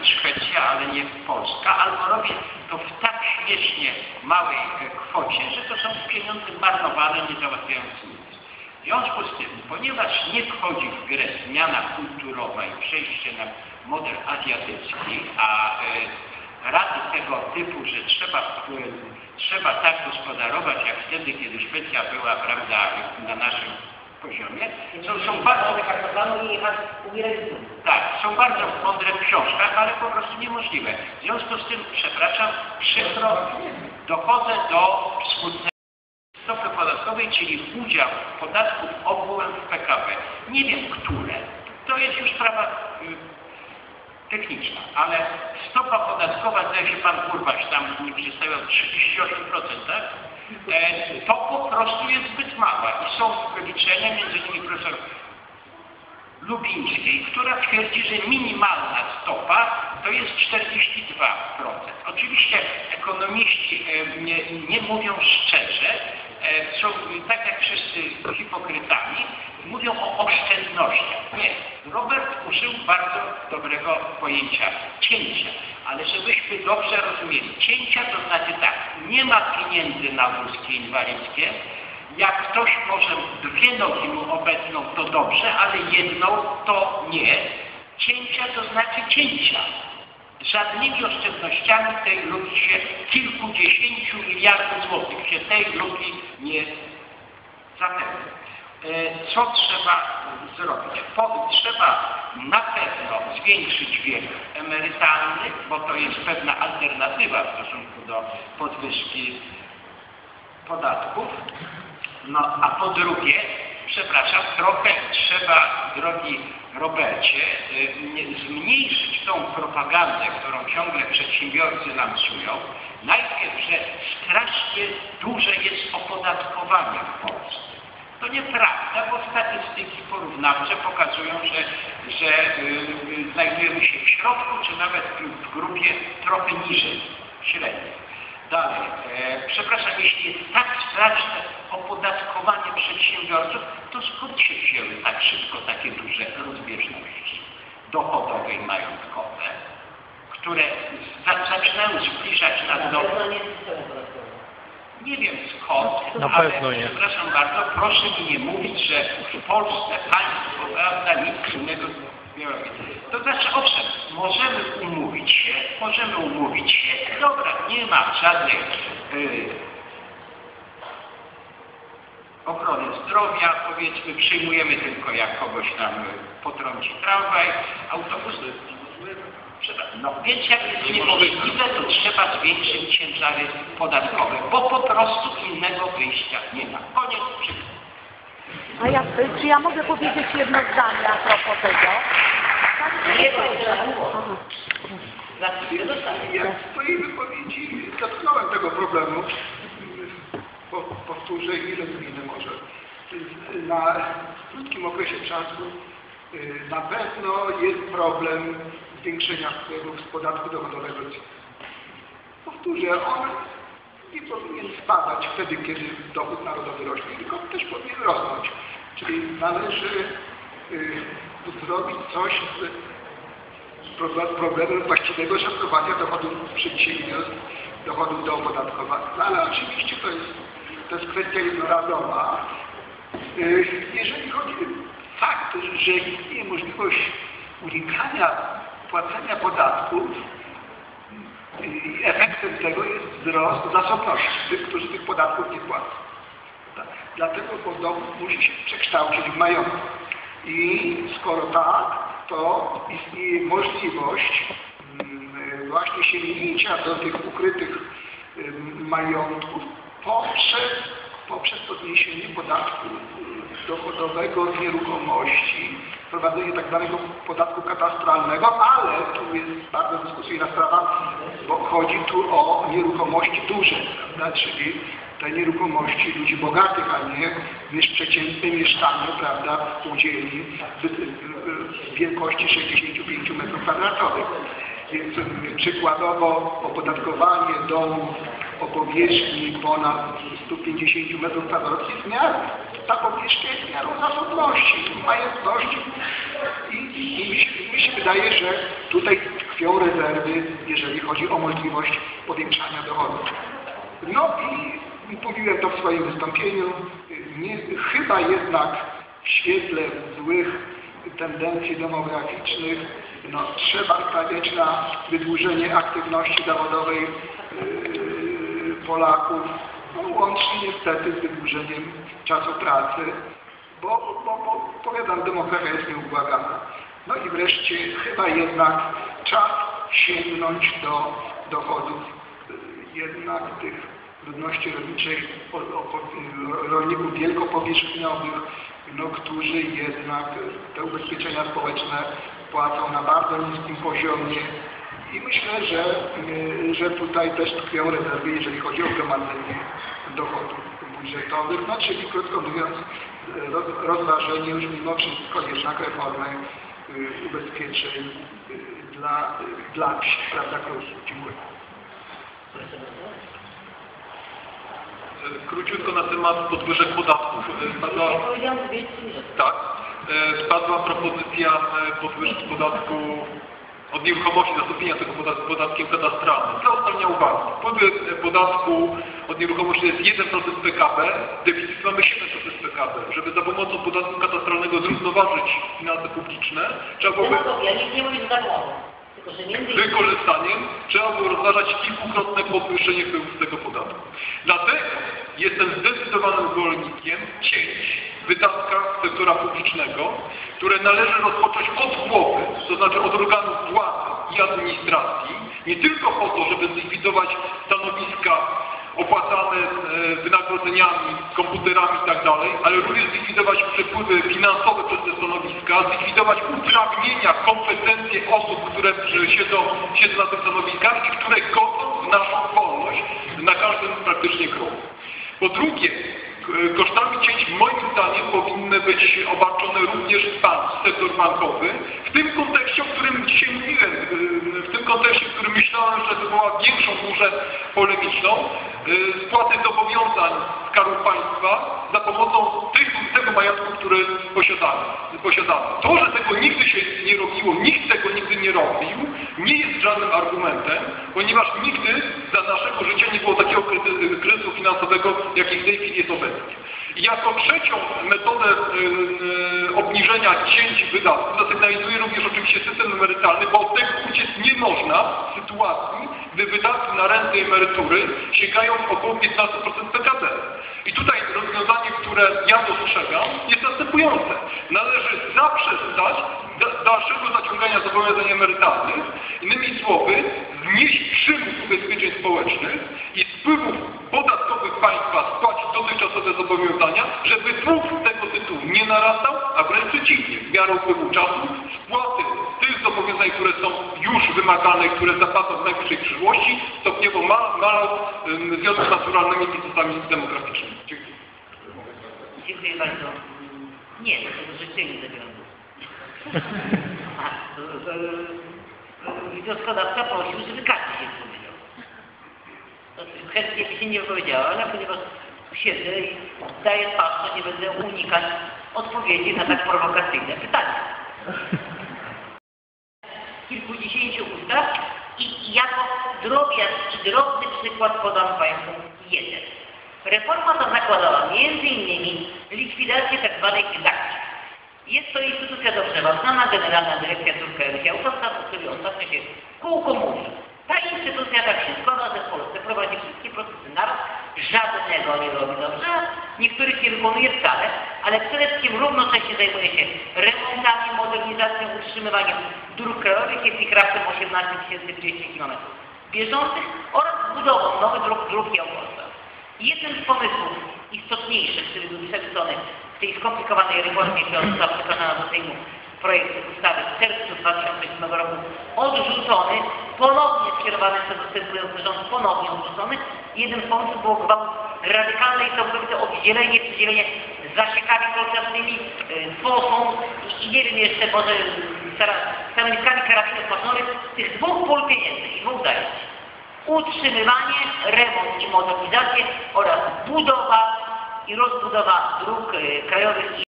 robić Szwecja, ale nie Polska, albo robi to w tak śmiesznie małej e, kwocie, że to są pieniądze marnowane, nie załatwiając nic. W związku z tym, ponieważ nie wchodzi w grę zmiana kulturowa i przejście na model azjatycki, a e, rady tego typu, że trzeba, e, trzeba tak gospodarować jak wtedy, kiedy Szwecja była prawda, na naszym poziomie, są, są bardzo tak, są bardzo mądre w książkach, ale po prostu niemożliwe. W związku z tym, przepraszam, przykro, dochodzę do smutnej stopy podatkowej, czyli udział podatków ogółem w PKB. Nie wiem, które. To jest już sprawa y, techniczna, ale stopa podatkowa, zdaje się pan Kurwaś tam nie przedstawiał 38%, tak? E, to po prostu jest zbyt mała i są wyliczenia, między innymi profesor Lubińskiej, która twierdzi, że minimalna stopa to jest 42%. Oczywiście ekonomiści e, nie, nie mówią szczerze, e, są tak jak wszyscy hipokrytami, mówią o oszczędnościach. Nie. Robert użył bardzo dobrego pojęcia cięcia, ale żebyśmy dobrze rozumieli, cięcia to znaczy tak, nie ma pieniędzy na wózki inwalidzkie, jak ktoś może dwie nogi mu obecną, to dobrze, ale jedną to nie. Cięcia to znaczy cięcia. Żadnymi oszczędnościami tej luki się kilkudziesięciu miliardów złotych się tej luki nie zapewni. E, Co trzeba zrobić? Po, trzeba na pewno zwiększyć wiek emerytalny, bo to jest pewna alternatywa w stosunku do podwyżki podatków. No a po drugie, przepraszam, trochę trzeba, drogi Robercie, y, zmniejszyć tą propagandę, którą ciągle przedsiębiorcy lansują. Najpierw, że strasznie duże jest opodatkowanie w Polsce. To nieprawda, bo statystyki porównawcze pokazują, że, że yy, znajdujemy się w środku, czy nawet w grupie trochę niżej średniej. Dalej, e, przepraszam, jeśli jest tak straszne opodatkowanie przedsiębiorców, to skąd się wzięły tak szybko takie duże rozbieżności dochodowe i majątkowe, które za, zaczynają zbliżać nas do... nie wiem skąd, Na ale pewno nie. przepraszam bardzo, proszę mi nie mówić, że w Polsce państwo, prawda, nic innego nie robi. To znaczy, owszem, możemy umówić się, możemy umówić się, dobra, nie ma żadnej y, ochrony zdrowia, powiedzmy, przyjmujemy tylko jak kogoś nam potrąci tramwaj, autobus, Przepraszam, No więc jak jest niemożliwe, to trzeba zwiększyć ciężary podatkowe, bo po prostu innego wyjścia nie ma. Koniec przykładu. A ja, czy ja mogę powiedzieć jedno zdanie a propos tego? Nie. Ja w swojej wypowiedzi dotknąłem tego problemu. Po, powtórzę ile gminy może. Na krótkim okresie czasu y, na pewno jest problem zwiększenia wpływów z podatku dochodowego. Powtórzę, on nie powinien spadać wtedy, kiedy dochód narodowy rośnie, tylko też powinien rosnąć. Czyli należy y, zrobić coś z problem- problemem właściwego szacowania dochodów przedsiębiorstw, dochodów do opodatkowania. No, ale oczywiście to jest, to jest kwestia jednorazowa. Y, Jeżeli chodzi o fakt, że istnieje możliwość unikania płacenia podatków, i efektem tego jest wzrost zasobności tych, którzy tych podatków nie płacą. Tak. Dlatego dom musi się przekształcić w majątek. I skoro tak, to istnieje możliwość mm, właśnie sięgnięcia do tych ukrytych ym, majątków poprzez, poprzez podniesienie podatku dochodowego z nieruchomości, wprowadzenie tak zwanego podatku katastralnego, ale tu jest bardzo dyskusyjna sprawa, bo chodzi tu o nieruchomości duże, prawda? czyli te nieruchomości ludzi bogatych, a nie niż przeciętne mieszkanie, prawda, spółdzielni w, w wielkości 65 m2. Więc y, przykładowo opodatkowanie domu o powierzchni ponad 150 m2 jest miarą. Ta powierzchnia jest miarą zasobności, majątności i, i, i mi się wydaje, że tutaj tkwią rezerwy, jeżeli chodzi o możliwość powiększania dochodów. No i mówiłem to w swoim wystąpieniu, nie, chyba jednak w świetle złych tendencji demograficznych no, trzeba stawiać na wydłużenie aktywności zawodowej yy, Polaków, no, łącznie niestety z wydłużeniem czasu pracy, bo, bo, bo powiadam, demografia jest nieubłagana. No i wreszcie chyba jednak czas sięgnąć do dochodów jednak tych ludności rolniczej, rolników wielkopowierzchniowych, no, którzy jednak te ubezpieczenia społeczne płacą na bardzo niskim poziomie i myślę, że, y, że tutaj też tkwią rezerwy, jeżeli chodzi o gromadzenie dochodów budżetowych, no czyli krótko mówiąc roz- rozważenie już mimo wszystko jednak reformy y, ubezpieczeń y, dla, dla wsi, prawda, Krusu. Dziękuję. Bardzo. Króciutko na temat podwyżek podatków. E, Spadła, tak, e, spadła propozycja e, podwyżki podatku od nieruchomości, zastąpienia tego podatkiem katastralnym. Dla ostatnia uwaga. Wpływy e, podatku od nieruchomości jest 1% PKB, deficyt mamy 7% PKB. Żeby za pomocą podatku katastralnego zrównoważyć finanse publiczne, trzeba byłoby nie mówi darmowo. Tylko, że między innymi... wykorzystaniem trzeba było rozważać kilkukrotne podwyższenie wpływów z tego podatku. Dlatego jestem zdecydowanym zwolennikiem cięć w wydatkach sektora publicznego, które należy rozpocząć od głowy, to znaczy od organów władzy i administracji, nie tylko po to, żeby zlikwidować stanowiska opłacane e, wynagrodzeniami, komputerami i tak ale również zlikwidować przepływy finansowe przez te stanowiska, zlikwidować uprawnienia, kompetencje osób, które siedzą, siedzą na tych stanowiskach i które w naszą wolność na każdym praktycznie kroku. Po drugie, kosztami cięć moim zdaniem powinny być obarczone również bank, sektor bankowy. W tym kontekście, o którym dzisiaj mówiłem, y, w tym kontekście, w którym myślałem, że wywoła większą burzę polemiczną, y, spłaty zobowiązań Skarbu Państwa za pomocą tych, tego majątku, który posiadamy. posiadamy. To, że tego nigdy się nie robiło, nikt tego nigdy nie robił, nie jest żadnym argumentem, ponieważ nigdy za naszego życia nie było takiego kryzy- kryzysu finansowego, jaki w tej chwili jest obecnie. Jako trzecią metodę y, y, obniżenia cięć wydatków zasygnalizuje również oczywiście system emerytalny, bo od tego uciec nie można w sytuacji, gdy wydatki na renty i emerytury sięgają około 15% PKB. I tutaj rozwiązanie, które ja dostrzegam, jest następujące. Należy zaprzestać da- dalszego zaciągania zobowiązań emerytalnych, innymi słowy, znieść przymus ubezpieczeń społecznych i z wpływów podatkowych państwa spłacić dotychczasowe zobowiązania, żeby dług z tego tytułu nie narastał, a wręcz przeciwnie, w miarę upływu czasu spłaty tych zobowiązań, które są już wymagane, które zapłacą w najbliższej przyszłości, stopniowo ma, malą ym, w związku z naturalnymi procesami demograficznymi. Dziękuję. Dziękuję bardzo. Nie, to życzenie to, to, Wnioskodawca prosił, żeby każdy się wypowiedział. Chętnie by się nie wypowiedziała, ale ponieważ siedzę i daję twarz, to nie będę unikać odpowiedzi na tak prowokacyjne pytania. Kilkudziesięciu ustaw i jako drobiazg i drobny przykład podam Państwu jeden. Reforma ta zakładała innymi likwidację tzw. redakcji. Jest to instytucja dobrze znana, Generalna Dyrekcja Autostrad, o której ostatnio się kółko mówi. Ta instytucja tak się składa, że w Polsce prowadzi wszystkie procesy naraz, żadnego nie robi dobrze, niektórych nie wykonuje wcale, ale przede wszystkim równocześnie zajmuje się remontami, modernizacją, utrzymywaniem dróg krajowych, jest ich raptem 18 200 km bieżących oraz budową nowych dróg, dróg autostrad. Jednym z pomysłów istotniejszych, który był przemyślony w tej skomplikowanej reformie, która została przekazana do Sejmu projekt ustawy w czerwcu 2007 roku odrzucony, ponownie skierowany przez następujący rząd, ponownie odrzucony. Jeden z pomysłów było gwałt radykalne i całkowite oddzielenie, przydzielenie zasiekami kolczastnymi, fosą i, i nie wiem jeszcze, może stanowiskami karabinów maszonych tych dwóch pól pieniędzy i dwóch zajęć utrzymywanie, remont i modernizację oraz budowa i rozbudowa dróg y, krajowych